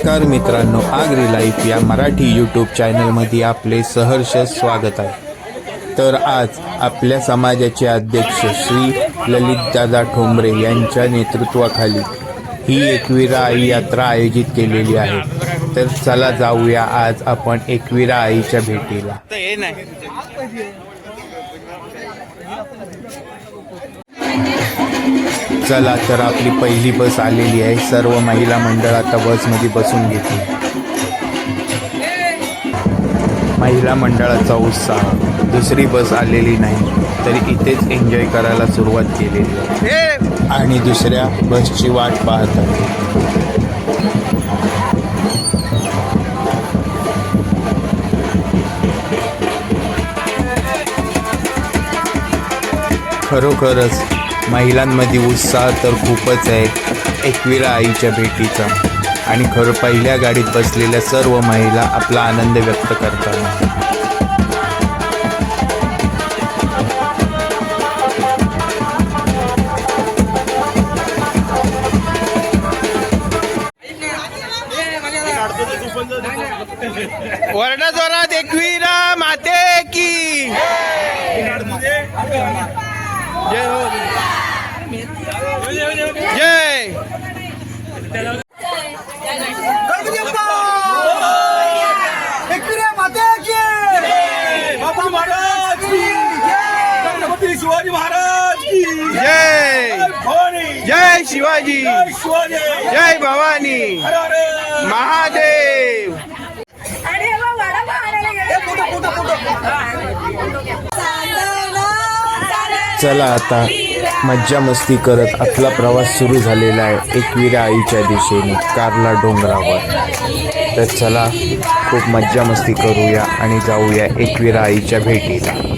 नमस्कार मित्रांनो आगरी लाईफ या मराठी यूट्यूब चॅनलमध्ये आपले सहर्ष स्वागत आहे. तर आज आपल्या समाजाचे अध्यक्ष श्री ललितदादा ठोंबरे यांच्या नेतृत्वाखाली ही एकविरा आई यात्रा आयोजित केलेली आहे. तर चला जाऊया आज आपण एकविरा आईच्या भेटीला. चला तर आपली पहिली बस आलेली आहे. सर्व महिला मंडळ आता बसमध्ये बसून घेते महिला मंडळाचा उत्साह. दुसरी बस आलेली नाही. तरी इथेच एन्जॉय करायला सुरुवात केलेली आहे. आणि दुसऱ्या बसची वाट पाहत. आहे खरोखरच महिलांमध्ये उत्साह तर खूपच आहे. एकविरा आईच्या भेटीचा. आणि खरं पहिल्या गाडीत बसलेल्या सर्व महिला आपला आनंद व्यक्त करतात शिवाजी महाराज की जय! भवानी! जय शिवाजी! शिवाजी! जय भवानी! महादेव. चला आता. मज्जा मस्ती करत आपला प्रवास सुरू झालेला आहे. एकविरा आईच्या दिशेने कारला डोंगरावर. तर चला खूप मज्जा मस्ती करूया आणि जाऊया एकविरा आईच्या भेटीला.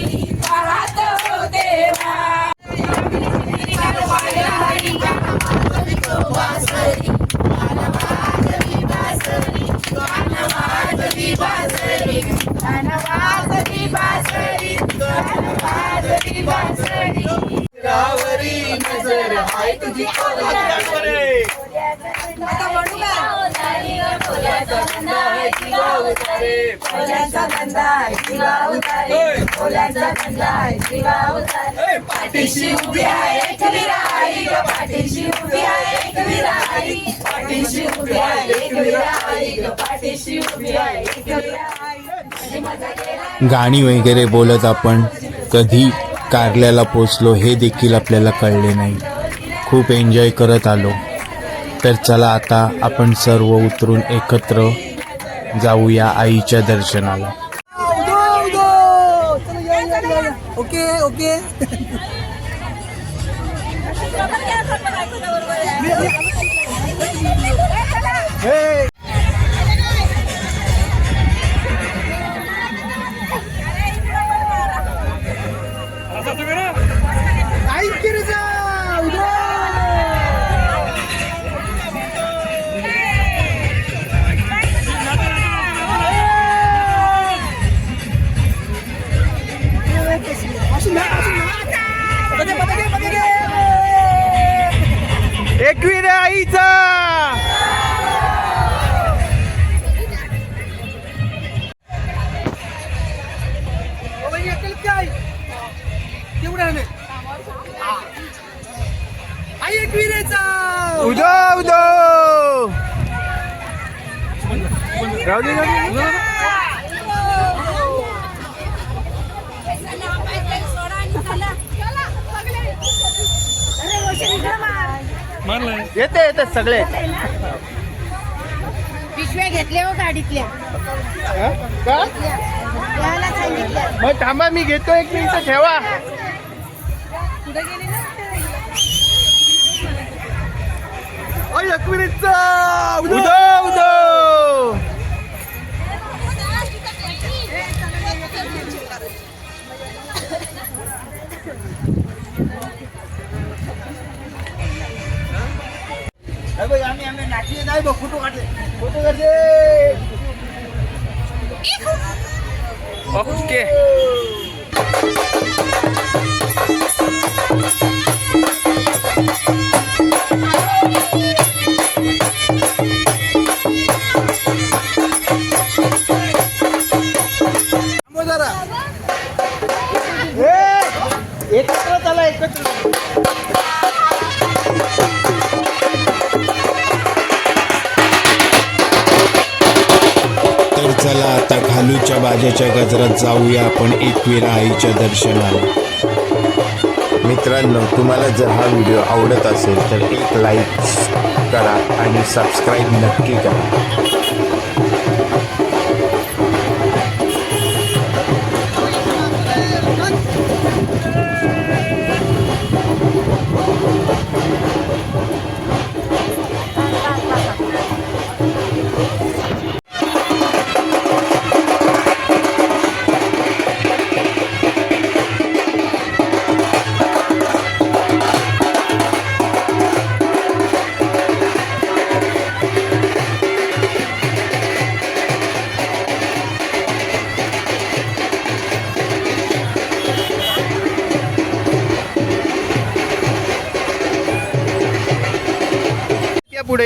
पाठीशी उभी आहे पाठीशी उभी आहे. पाठीशी उभी आहे पाठीशी उभी आहे. गाणी वगैरे बोलत आपण कधी कारल्याला पोचलो हे देखील आपल्याला कळले नाही. खूप एन्जॉय करत आलो. तर चला आता आपण सर्व उतरून एकत्र जाऊया आईच्या दर्शनाला. Okay okay. येते येते सगळे. पिशव्या घेतल्या हो गाडीतल्या. का? द्यायला सांगितल्या. मग थांबा मी घेतो एक मिनिट ठेवा. कुठे गेली ना? एकविरीचा उदो আমি আমি নাচিয়ে যাইব ফটো কাটে ফটো কাটে ওকে एकत्र त्याला एकत्र आलूच्या बाजाच्या गजरात जाऊया आपण एकवीरा आईच्या दर्शनाला. मित्रांनो तुम्हाला जर हा व्हिडिओ आवडत असेल तर एक लाईक करा आणि सबस्क्राईब नक्की करा.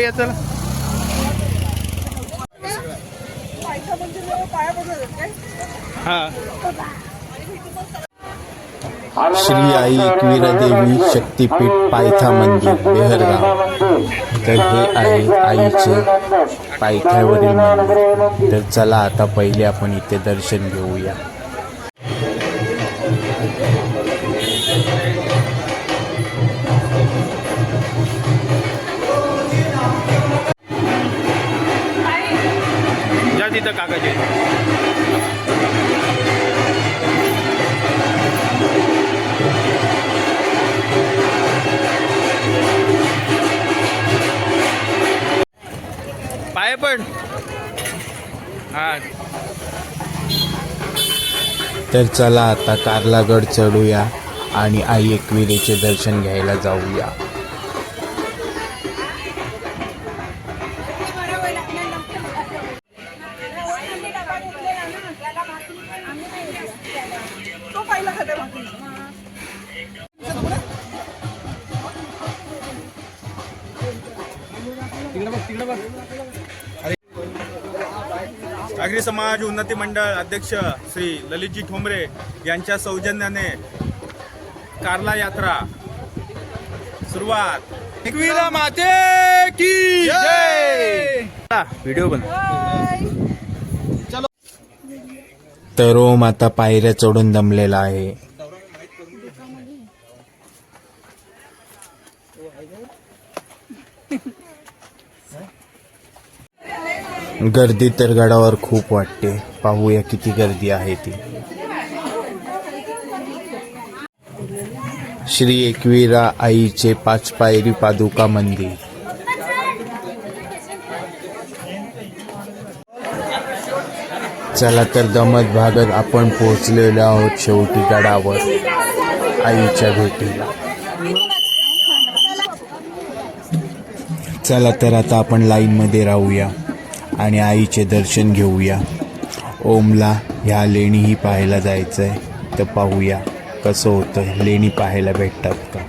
या चला. श्री आई एकविरा देवी शक्तीपीठ पायथा मंदिर बेहरगाव तर हे आहे आईचे पायथ्यावरील मंदिर. तर चला आता पहिले आपण इथे दर्शन घेऊया. पाय हा. तर चला आता कारलागड चढूया आणि आई एकविरेचे दर्शन घ्यायला जाऊया. समाज उन्नती मंडळ अध्यक्ष श्री ललितजी ठोंबरे यांच्या सौजन्याने कार्ला यात्रा सुरुवात. एकविरा माते की जय! व्हिडिओ बन तर ओम आता पायऱ्या चढून दमलेला आहे. गर्दी तर गडावर खूप वाटते. पाहूया किती गर्दी आहे ती. श्री एकवीरा आईचे पाच पायरी पादुका मंदिर. चला तर दमत भागत आपण पोहोचलेलो आहोत शेवटी गडावर आईच्या भेटीला. चला तर आता आपण लाईनमध्ये राहूया. आणि आईचे दर्शन घेऊया. ओमला ह्या लेणीही पाहायला जायचं आहे तर पाहूया कसं होतं. लेणी पाहायला भेटतात का?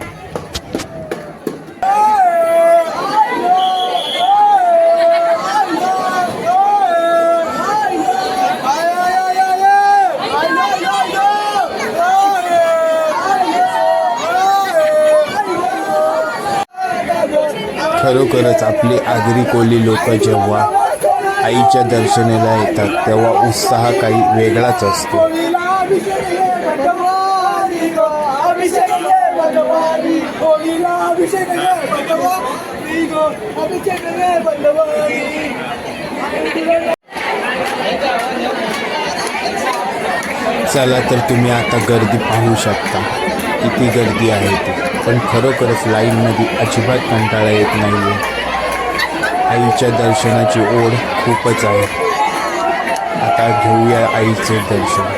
खरोखरच आपली आगरी कोली लोक जेव्हा आईच्या दर्शनाला येतात तेव्हा उत्साह काही वेगळाच असतो. चला तर तुम्ही आता गर्दी पाहू शकता. किती गर्दी आहे ती. पण खरोखरच लाईनमध्ये अजिबात कंटाळा येत नाही आहे आईच्या दर्शनाची ओढ खूपच आहे. आता घेऊया आईचे दर्शन.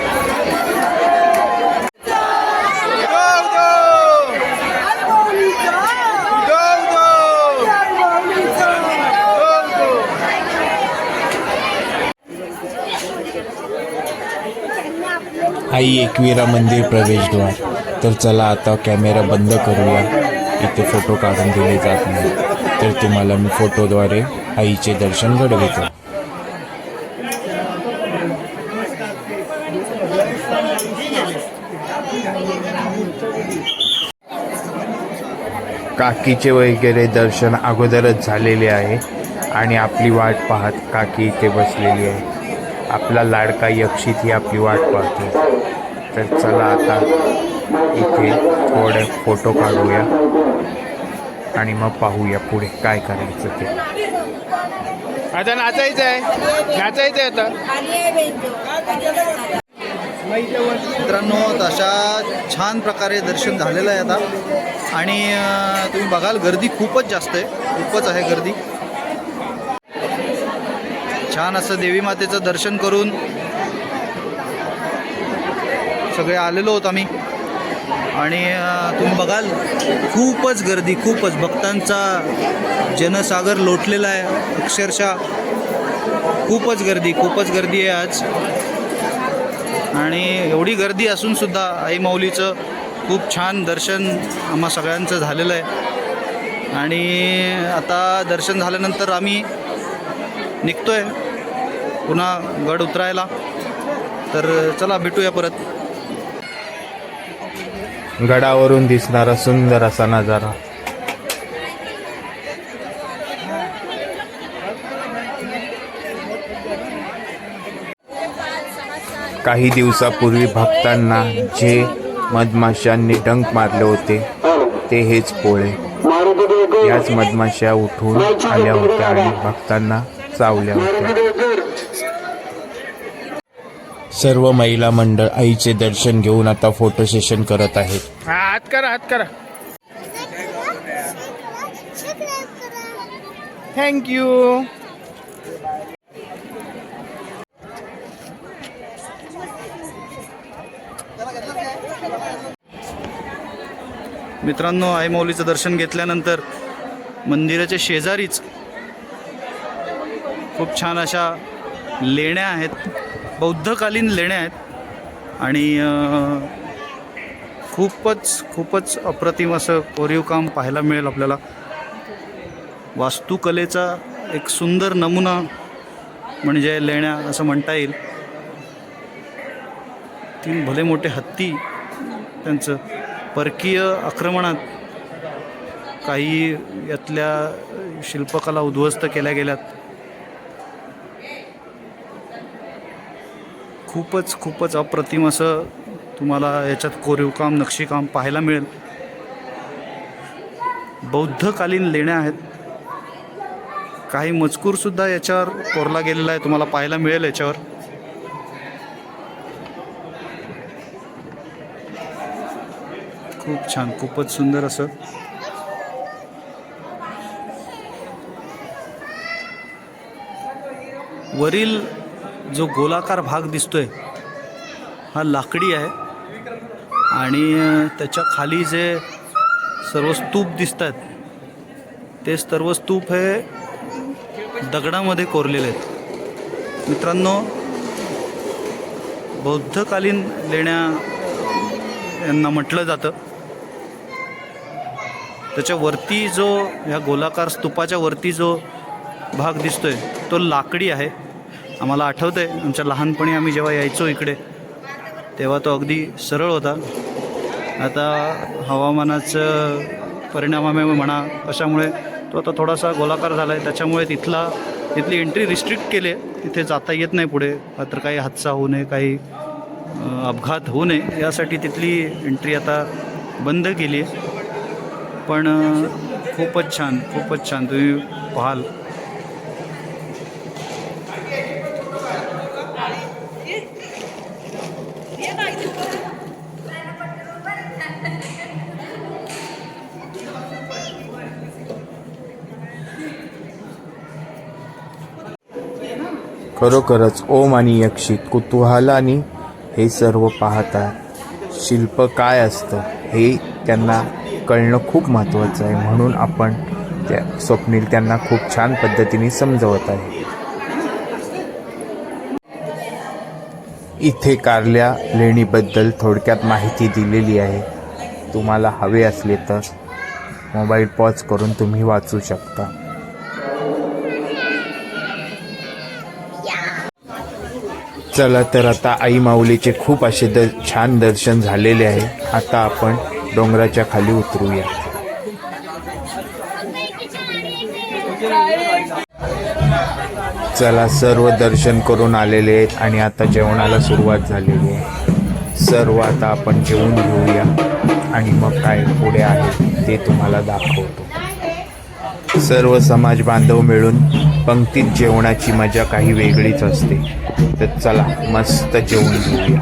आई एकविरा मंदिर प्रवेशद्वार. तर चला आता कॅमेरा बंद करूया. इथे फोटो काढून दिले जात नाही. तर तुम्हाला मी फोटोद्वारे आईचे दर्शन घडवितो. काकीचे वगैरे दर्शन अगोदरच झालेले आहे आणि आपली वाट पाहत काकी इथे बसलेली आहे. आपला लाडका यक्षित ही आपली वाट पाहते तर चला आता इथे थोडे फोटो काढूया. आणि मग पाहूया पुढे काय करायचं ते. आता नाचायचं आहे. नाचायचं आहे आता. मित्रांनो तशा छान प्रकारे दर्शन झालेलं आहे आता. आणि तुम्ही बघाल गर्दी खूपच जास्त आहे. खूपच आहे गर्दी. छान असं देवी मातेचं दर्शन करून सगळे आलेलो होतो आम्ही. आणि तुम्ही बघाल खूपच गर्दी खूपच. भक्तांचा जनसागर लोटलेला आहे. अक्षरशः खूपच गर्दी खूपच गर्दी आहे आज. आणि एवढी गर्दी असूनसुद्धा आई माऊलीचं खूप छान दर्शन आम्हा सगळ्यांचं झालेलं आहे. आणि आता दर्शन झाल्यानंतर आम्ही निघतो आहे पुन्हा गड उतरायला. तर चला भेटूया परत. गडावरून दिसणारा सुंदर असा नजारा. काही दिवसापूर्वी भक्तांना जे मधमाशांनी डंक मारले होते ते हेच पोळे. याच मधमाशा उठून आल्या होत्या आणि भक्तांना चावल्या होत्या. सर्व महिला मंडळ आईचे दर्शन घेऊन आता फोटो सेशन करत आहेत. हा हात करा हात करा. थँक्यू मित्रांनो आई माऊलीचं दर्शन घेतल्यानंतर मंदिराच्या शेजारीच खूप छान अशा लेण्या आहेत. बौद्धकालीन लेण्या आहेत. आणि खूपच खूपच अप्रतिम असं कोरीव काम पाहायला मिळेल आपल्याला. वास्तुकलेचा एक सुंदर नमुना म्हणजे लेण्या असं म्हणता येईल. तीन भले मोठे हत्ती त्यांचं परकीय आक्रमणात काही यातल्या शिल्पकला उद्ध्वस्त केल्या गेल्यात. खूपच खूपच अप्रतिम असं तुम्हाला याच्यात कोरीवकाम नक्षीकाम पाहायला मिळेल. बौद्धकालीन लेण्या आहेत. काही मजकूरसुद्धा याच्यावर कोरला गेलेला आहे तुम्हाला पाहायला मिळेल याच्यावर. खूप छान खूपच सुंदर असं. वरील जो गोलाकार भाग दिसतोय हा लाकडी आहे. आणि त्याच्याखाली जे सर्व स्तूप दिसत आहेत ते सर्व स्तूप हे दगडामध्ये कोरलेले आहेत. मित्रांनो बौद्धकालीन लेण्या यांना म्हटलं जातं. त्याच्या वरती जो ह्या गोलाकार स्तूपाच्या वरती जो भाग दिसतोय तो लाकडी आहे. आम्हाला आठवतंय आमच्या लहानपणी आम्ही जेव्हा यायचो इकडे तेव्हा तो अगदी सरळ होता. आता हवामानाचं परिणामामुळे म्हणा कशामुळे तो आता थोडासा गोलाकार झाला आहे त्याच्यामुळे तिथला तिथली एंट्री रिस्ट्रिक्ट केली. आहे तिथे जाता येत नाही पुढे. मात्र काही हादसा होऊ नये काही अपघात होऊ नये यासाठी तिथली एंट्री आता बंद केली. आहे पण खूपच छान खूपच छान तुम्ही पाहाल. खरोखरच ओम आणि यक्षित कुतूहलाने हे सर्व पाहतात शिल्प काय असतं हे त्यांना कळणं खूप महत्त्वाचं आहे. म्हणून आपण त्या स्वप्नील त्यांना खूप छान पद्धतीने समजवत आहे. इथे कारल्या लेणीबद्दल थोडक्यात माहिती दिलेली आहे. तुम्हाला हवे असले तर मोबाईल पॉज करून तुम्ही वाचू शकता. चला तर आता आई माऊलीचे खूप असे द छान दर्शन झालेले आहे. आता आपण डोंगराच्या खाली उतरूया. चला सर्व दर्शन करून आलेले आहेत आणि आता जेवणाला सुरुवात झालेली आहे. सर्व आता आपण जेवून घेऊया. आणि मग काय पुढे आहे ते तुम्हाला दाखवतो. सर्व समाज बांधव मिळून पंक्तीत जेवणाची मजा काही वेगळीच असते. तर चला मस्त जेवण घेऊया.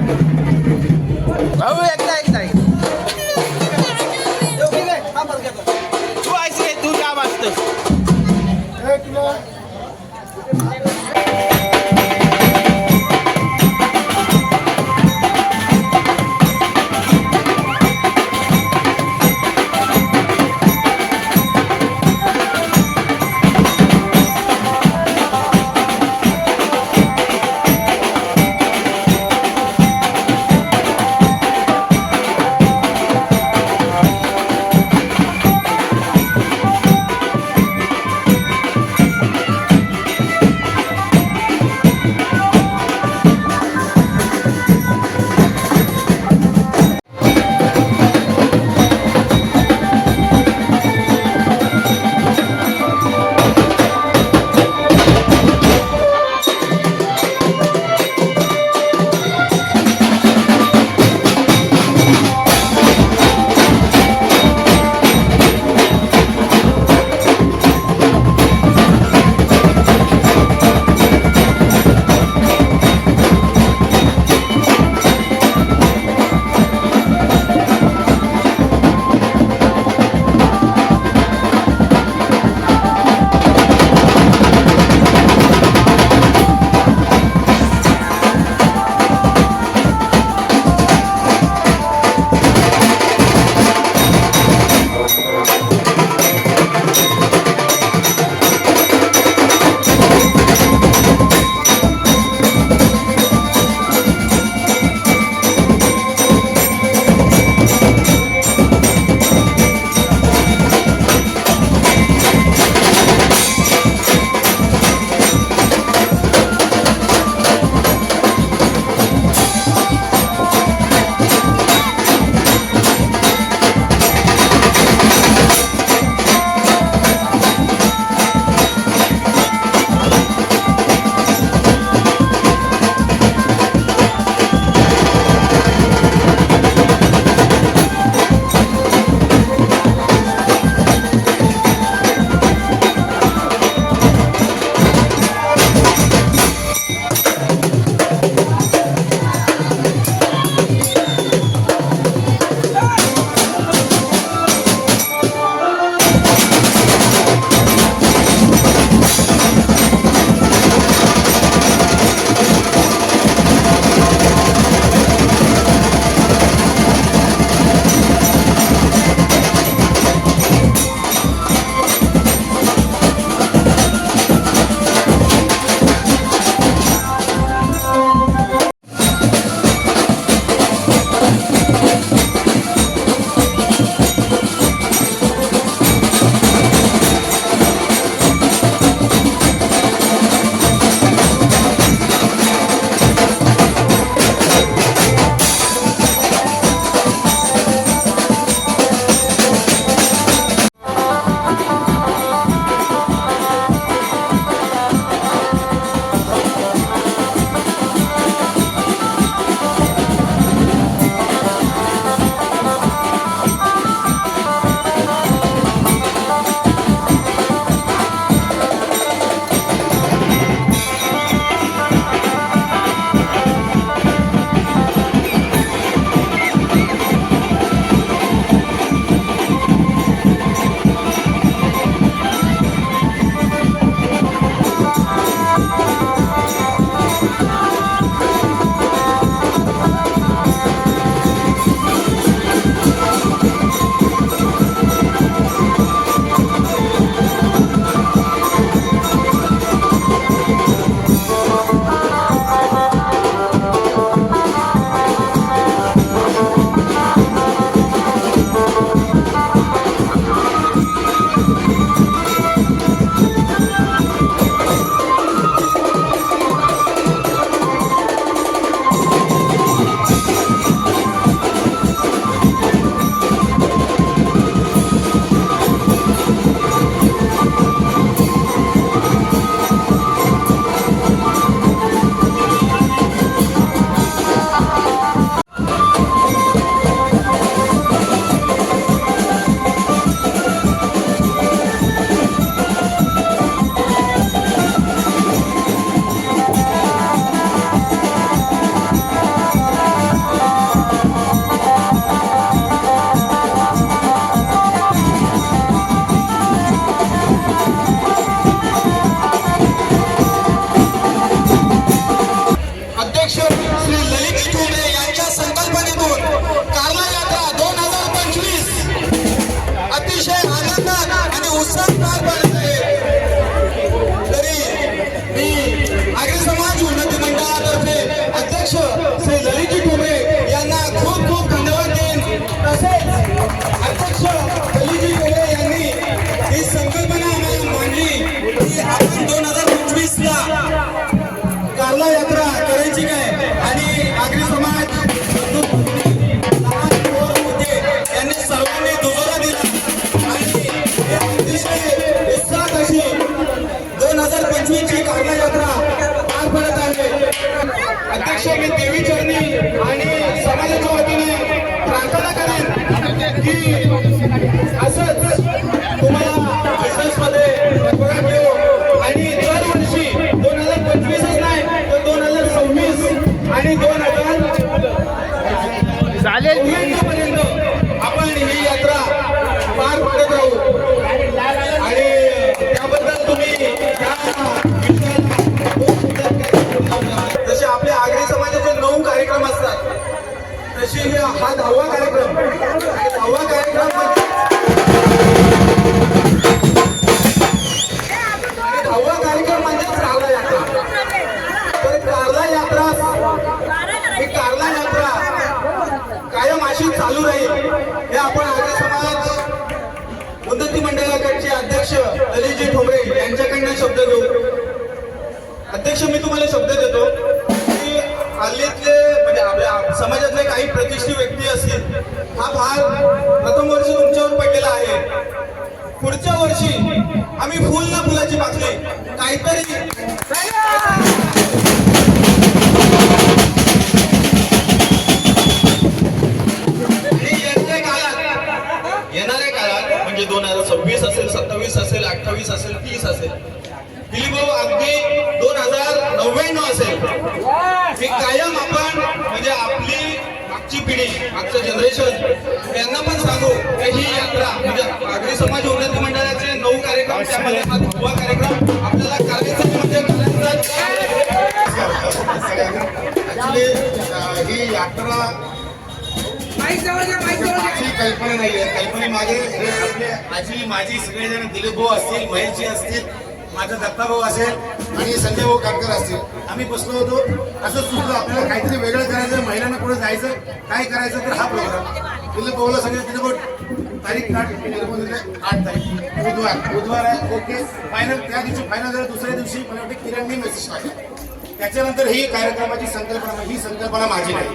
असंच तुम्हाला बिझनेसमध्ये भरभराट मिळो आणि दरवर्षी दोन हजार पंचवीसच नाही तर दोन हजार सव्वीस आणि दोन हजार चालेल. पर्यंत आपण ही यात्रा पार पाडत राहू आणि त्याबद्दल तुम्ही त्या जसे आपल्या आगरी समाजाचे नऊ कार्यक्रम असतात तशी हे हा दहावा हे कायम आपण म्हणजे आपली मागची पिढी मागचं जनरेशन यांना पण सांगू की ही यात्रा म्हणजे आगरी समाज उन्नती मंडळाचे नऊ कार्यक्रम त्यामध्ये हा दहावा कार्यक्रम आपल्याला करायचा म्हणजे करायचा ही यात्रा कल्पना नाहीये. कल्पनेमागे हे आपले आजी माझी सगळेजण दिलीप भाऊ असतील महेशजी असतील माझा दत्ता भाऊ असेल आणि संजय भाऊ काटकर असतील. आम्ही बसलो होतो. असं सुचलं आपल्याला काहीतरी वेगळं करायचं महिलांना पुढे जायचं काय करायचं तर हा प्रोग्राम दिलीप भाऊला सांगितलं दिलीप भाऊ तारीख काढ आठ तारीख. बुधवार. बुधवार आहे. ओके. फायनल त्या दिवशी फायनल झालं. दुसऱ्या दिवशी मला वाटतं किरणने मेसेज टाकला. त्याच्यानंतर ही कार्यक्रमाची संकल्पना ही संकल्पना माझी नाही.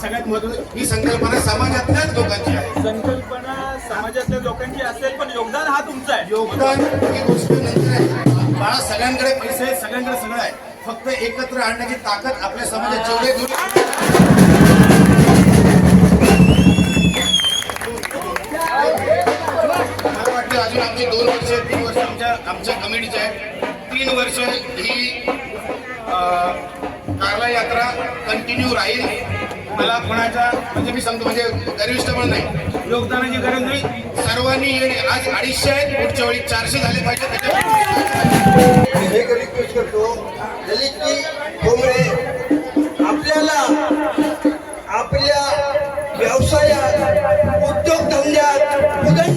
सगळ्यात महत्वाचं ही संकल्पना समाजातल्याच लोकांची आहे. संकल्पना समाजातल्या लोकांची असेल पण योगदान हा तुमचा आहे. योगदान ही गोष्ट नंतर आहे. बाळा सगळ्यांकडे पैसे आहेत सगळ्यांकडे सगळं आहे. फक्त एकत्र आणण्याची ताकद आपल्या समाजात जेवढे दूर मला वाटतं अजून आमची दोन वर्ष तीन वर्ष आमच्या आमच्या कमिटीचे आहे तीन वर्ष ही कारला यात्रा कंटिन्यू राहील. मला कोणाच्या म्हणजे मी सांगतो म्हणजे गर्विष्ट पण नाही. योगदानाची गरज नाही. सर्वांनी येणे आज अडीचशे आहेत. पुढच्या वेळी चारशे झाले पाहिजे त्याच्यावर. रिक्वेस्ट करतो. ललितजी ठोंबरे आपल्याला आपल्या व्यवसायात उद्योगधंद्यात उदय